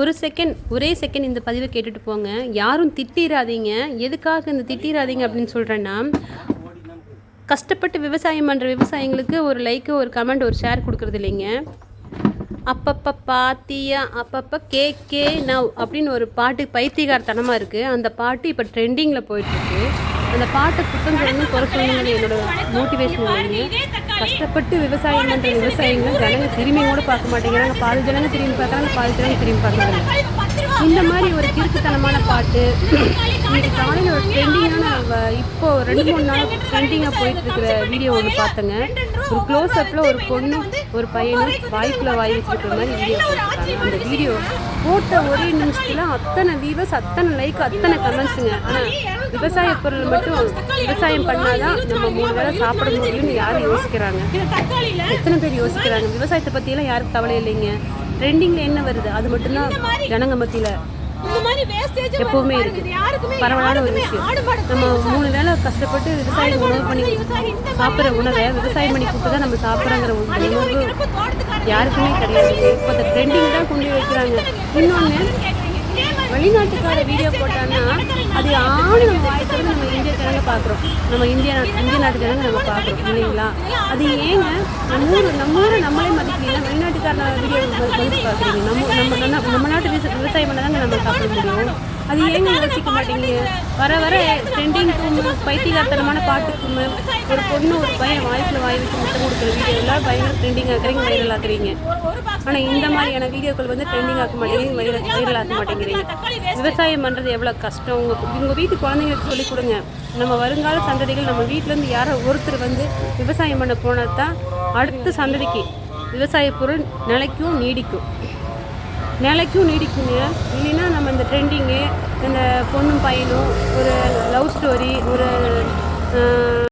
ஒரு செகண்ட் ஒரே செகண்ட் இந்த பதிவை கேட்டுட்டு போங்க. யாரும் திட்டிராதீங்க. எதுக்காக இந்த திட்டிராதீங்க அப்படின்னு சொல்கிறேன்னா கஷ்டப்பட்டு விவசாயம் பண்ணுற விவசாயிங்களுக்கு ஒரு லைக்கு ஒரு கமெண்ட் ஒரு ஷேர் கொடுக்குறது இல்லைங்க. அப்பப்போ பாத்தியா அப்பப்போ கே கே நவ் அப்படின்னு ஒரு பாட்டு பைத்தியகாரத்தனமாக இருக்குது அந்த பாட்டு இப்போ ட்ரெண்டிங்கில் போயிட்டுருக்கு அந்த பாட்டை குத்தம் சொல்லணும் குறை சொல்லணும்னு என்னோட மோட்டிவேஷன் இல்லைங்க கஷ்டப்பட்டு விவசாயம் பண்ணுற விவசாயிங்க ஜனங்க திரும்பி கூட பார்க்க மாட்டேங்கிறாங்க. பாதி ஜனங்க திரும்பி பார்க்குறாங்க பாதி ஜனங்க திரும்பி பார்க்குறாங்க. இந்த மாதிரி ஒரு கிறுக்குத்தனமான பாட்டு இன்னைக்கு காலையில் ஒரு ட்ரெண்டிங்கான இப்போ ரெண்டு மூணு நாள் ட்ரெண்டிங்காக போயிட்டு இருக்கிற வீடியோ ஒன்று பார்த்தேங்க. ஒரு க்ளோஸ் அப்பில் ஒரு பொண்ணு ஒரு பையனும் வாய்க்குள்ள வாய் வச்சிருக்கிற மாதிரி வீடியோ போட்டிருக்காங்க அந்த வீடியோ போட்ட ஒரே நிமிஷத்தில் அத்தனை வியூவர்ஸ் அத்தனை லைக் அத்தனை கமெண்ட்ஸுங்க ஆனால் விவசாய பொருள் மட்டும் விவசாயம் பண்ணாதான் நம்ம மூணு வேளை சாப்பிட முடியும்னு யார் யோசிக்கிறாங்க? எத்தனை பேர் யோசிக்கிறாங்க? விவசாயத்தை பற்றியெல்லாம் யாருக்கு கவலை இல்லைங்க. ட்ரெண்டிங்கில் என்ன வருது? அது மட்டும்தான் ஜனங்க மத்தியில் எப்பவுமே இருக்கு. பரவலான ஒரு விஷயம். நம்ம மூணு வேளை கஷ்டப்பட்டு விவசாயம் உணவு பண்ணி சாப்பிட்ற உணவை விவசாயம் பண்ணி கொடுத்து தான் நம்ம சாப்பிட்றங்கிற ஒரு உணர்வு யாருக்குமே கிடையாது. இப்போ அந்த ட்ரெண்டிங் தான் கொண்டு வைக்கிறாங்க இன்னொன்று வெளிநாட்டுக்கார வீடியோ போட்டான்னா அது ஆணு நம்ம திறந்து நம்ம இந்திய ஜனங்க பார்க்குறோம். நம்ம இந்தியா நாட்டு இந்திய நாட்டு ஜனங்க நம்ம பார்க்குறோம் இல்லைங்களா? அது ஏங்க நம்ம ஊர் நம்ம ஊரை நம்மளே மதிக்கல. வெளிநாட்டுக்கார வீடியோ பார்க்குறீங்க. நம்ம நம்ம நம்ம நாட்டு விவசாயம் பண்ண தாங்க நம்ம சாப்பிட முடியும். அது ஏங்க யோசிக்க மாட்டேங்குது வர வர ட்ரெண்டிங் தூமு பைத்தியகாரத்தனமான பாட்டுக்குமு ஒரு பொண்ணு ஒரு பையன் வாய்ப்பில் வாய் வச்சு முட்டை கொடுக்குற வீடியோலாம் பயங்கர ட்ரெண்டிங் ஆக்குறீங்க வைரல் ஆக்குறீங்க ஆனால் இந்த மாதிரியான வீடியோக்கள் வந்து ட்ரெண்டிங் ஆக்க மாட்டேங்கிறீங்க வைரல் வைரல் ஆக்க மாட்டேங்கிறீங்க. விவசாயம் பண்ணுறது எவ்வளோ கஷ்டம் உங்கள் உங்கள் வீட்டு குழந்தைங்களுக்கு சொல்லிக் கொடுங்க. நம்ம வருங்கால சந்ததிகள் நம்ம வீட்டிலேருந்து யாரோ ஒருத்தர் வந்து விவசாயம் பண்ண போனால் தான் அடுத்த சந்ததிக்கு. விவசாய பொருள் நிலைக்கும் நீடிக்கும். நிலைக்கும் நீடிக்குங்க இல்லைன்னா நம்ம இந்த ட்ரெண்டிங்கு இந்த பொண்ணும் பையனும் ஒரு லவ் ஸ்டோரி ஒரு